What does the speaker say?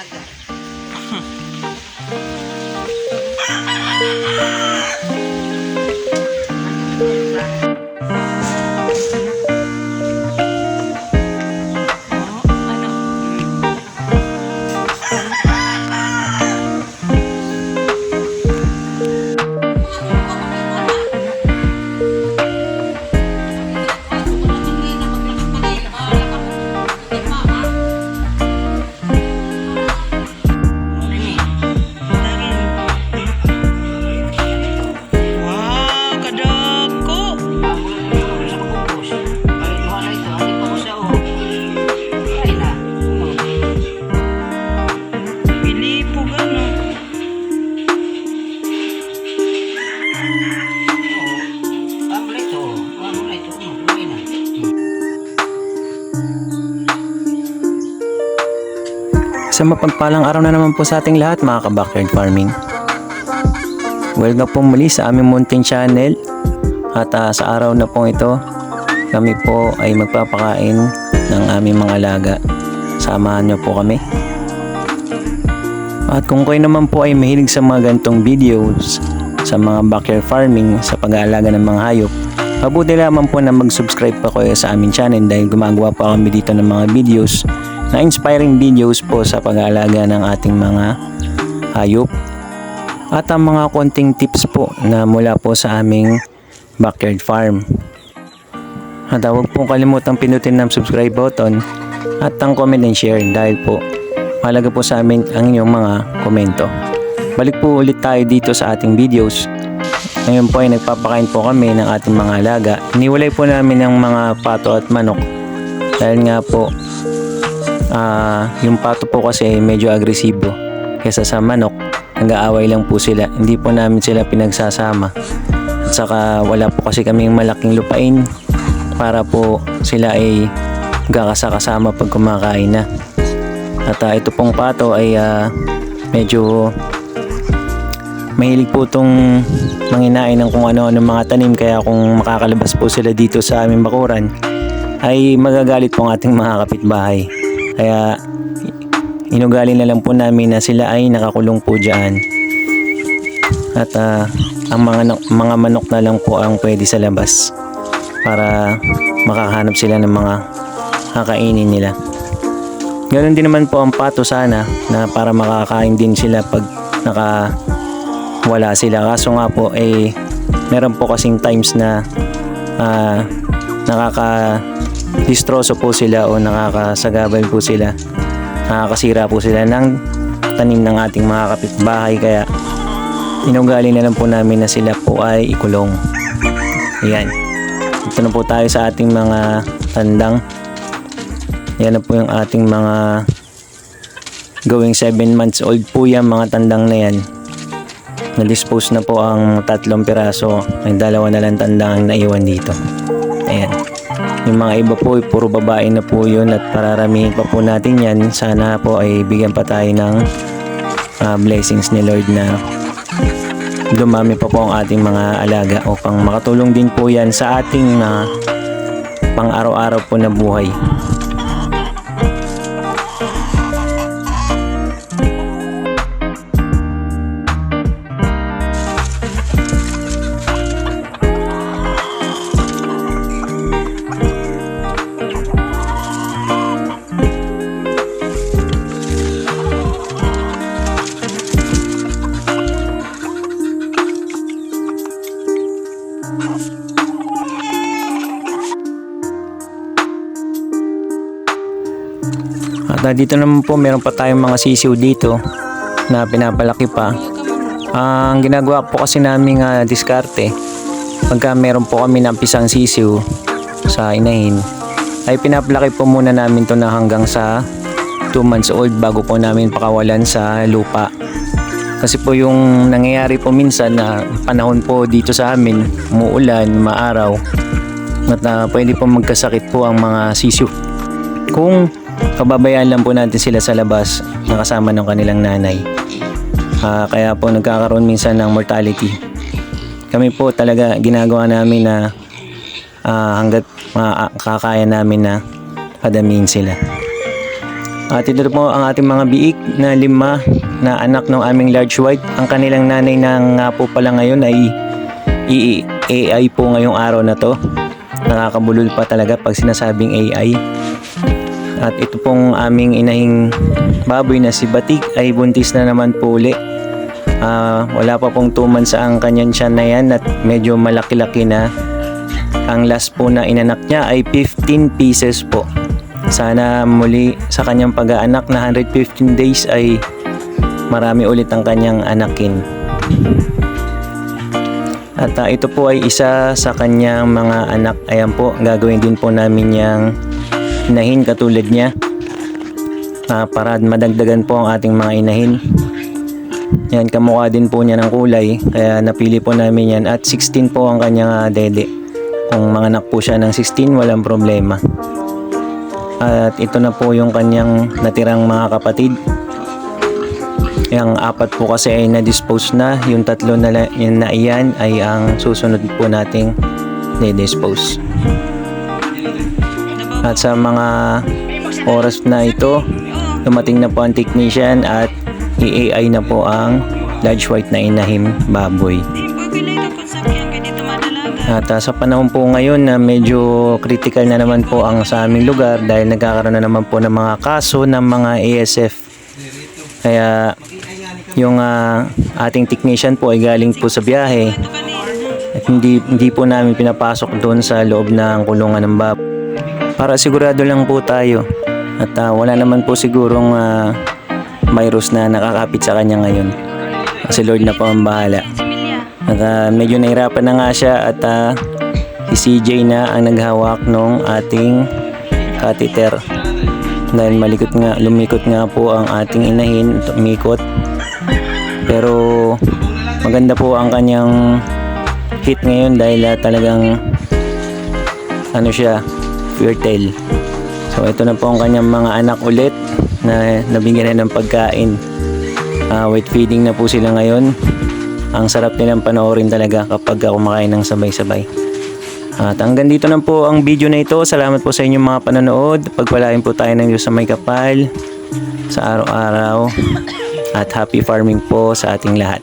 aga. Sa mapagpalang araw na naman po sa ating lahat mga ka-backyard farming. Welcome po muli sa aming munting channel. At ah, sa araw na po ito, kami po ay magpapakain ng aming mga alaga. Samahan niyo po kami. At kung kayo naman po ay mahilig sa mga gantong videos sa mga backyard farming sa pag-aalaga ng mga hayop, mabuti lamang po na mag-subscribe pa kayo sa aming channel dahil gumagawa pa kami dito ng mga videos na inspiring videos po sa pag-aalaga ng ating mga hayop at ang mga konting tips po na mula po sa aming backyard farm. At huwag pong kalimutang pinutin ng subscribe button at ang comment and share dahil po mahalaga po sa amin ang inyong mga komento. Balik po ulit tayo dito sa ating videos. Ngayon po ay nagpapakain po kami ng ating mga alaga. Iniwalay po namin ang mga pato at manok dahil nga po Ah, yung pato po kasi medyo agresibo kesa sa manok. Nag-aaway lang po sila. Hindi po namin sila pinagsasama. At saka wala po kasi kaming malaking lupain para po sila ay gakasakasama pag kumakain na. At ah, ito pong pato ay ah, medyo mahilig po itong manginain ng kung ano-ano mga tanim kaya kung makakalabas po sila dito sa aming bakuran ay magagalit po ang ating mga kapitbahay. Kaya inugali na lang po namin na sila ay nakakulong po dyan. At ah, ang mga, mga manok na lang po ang pwede sa labas para makahanap sila ng mga kakainin nila. Ganon din naman po ang pato sana na para makakain din sila pag naka wala sila. Kaso nga po eh meron po kasing times na ah, nakaka distroso po sila o nakakasagabal po sila. Nakakasira po sila ng tanim ng ating mga kapitbahay kaya inugali na lang po namin na sila po ay ikulong. Ayan. Ito na po tayo sa ating mga tandang. Yan na po yung ating mga going 7 months old po yan mga tandang na yan. Na-dispose na po ang tatlong piraso. May dalawa na lang tandang ang naiwan dito. Ayan. Yung mga iba po, puro babae na po yun at pararamihin pa po natin yan. Sana po ay bigyan pa tayo ng ah, blessings ni Lord na dumami pa po ang ating mga alaga upang makatulong din po yan sa ating mga pang araw-araw po na buhay. Ah, dito naman po meron pa tayong mga sisiw dito na pinapalaki pa. ang ginagawa po kasi namin uh, diskarte pagka meron po kami ng pisang sisiw sa inahin ay pinapalaki po muna namin to na hanggang sa 2 months old bago po namin pakawalan sa lupa. Kasi po yung nangyayari po minsan na panahon po dito sa amin, umuulan, maaraw, at na pwede po magkasakit po ang mga sisiw. Kung kababayaan lang po natin sila sa labas nakasama ng kanilang nanay. Ah, kaya po nagkakaroon minsan ng mortality. Kami po talaga ginagawa namin na ah, hanggat makakaya namin na padamihin sila. At ito po ang ating mga biik na lima na anak ng aming large white. Ang kanilang nanay na nga po pala ngayon ay AI po ngayong araw na to. Nakakabulol pa talaga pag sinasabing AI. At ito pong aming inahing baboy na si Batik ay buntis na naman po uli. Ah, wala pa pong 2 months ang kanyang tiyan na yan at medyo malaki-laki na. Ang last po na inanak niya ay 15 pieces po. Sana muli sa kanyang pag-aanak na 115 days ay marami ulit ang kanyang anakin. At ah, ito po ay isa sa kanyang mga anak. Ayan po, gagawin din po namin yung inahin katulad niya. Ah, para madagdagan po ang ating mga inahin. Yan, kamukha din po niya ng kulay. Kaya napili po namin yan. At 16 po ang kanyang ah, dede. Kung manganak po siya ng 16, walang problema. At ito na po yung kanyang natirang mga kapatid. Yung apat po kasi ay na-dispose na. Yung tatlo na, yun na iyan ay ang susunod po nating na-dispose. At sa mga oras na ito, dumating na po ang technician at i-AI na po ang large white na inahim baboy. At ah, sa panahon po ngayon na medyo critical na naman po ang sa aming lugar dahil nagkakaroon na naman po ng mga kaso ng mga ASF. Kaya yung ah, ating technician po ay galing po sa biyahe at hindi, hindi po namin pinapasok doon sa loob ng kulungan ng bab. Para sigurado lang po tayo at ah, wala naman po sigurong ah, virus na nakakapit sa kanya ngayon. Kasi Lord na po ang bahala. At ah, medyo nahirapan na nga siya at ah, si CJ na ang naghawak nung ating catheter. Dahil malikot nga, lumikot nga po ang ating inahin, umikot. Pero maganda po ang kanyang hit ngayon dahil ah, talagang ano siya, fertile. So ito na po ang kanyang mga anak ulit na nabigyan na ng pagkain. Ah, wet feeding na po sila ngayon. Ang sarap nilang panoorin talaga kapag kumakain ng sabay-sabay. At hanggang dito na po ang video na ito. Salamat po sa inyong mga panonood. Pagpalain po tayo ng Diyos sa may kapal sa araw-araw. At happy farming po sa ating lahat.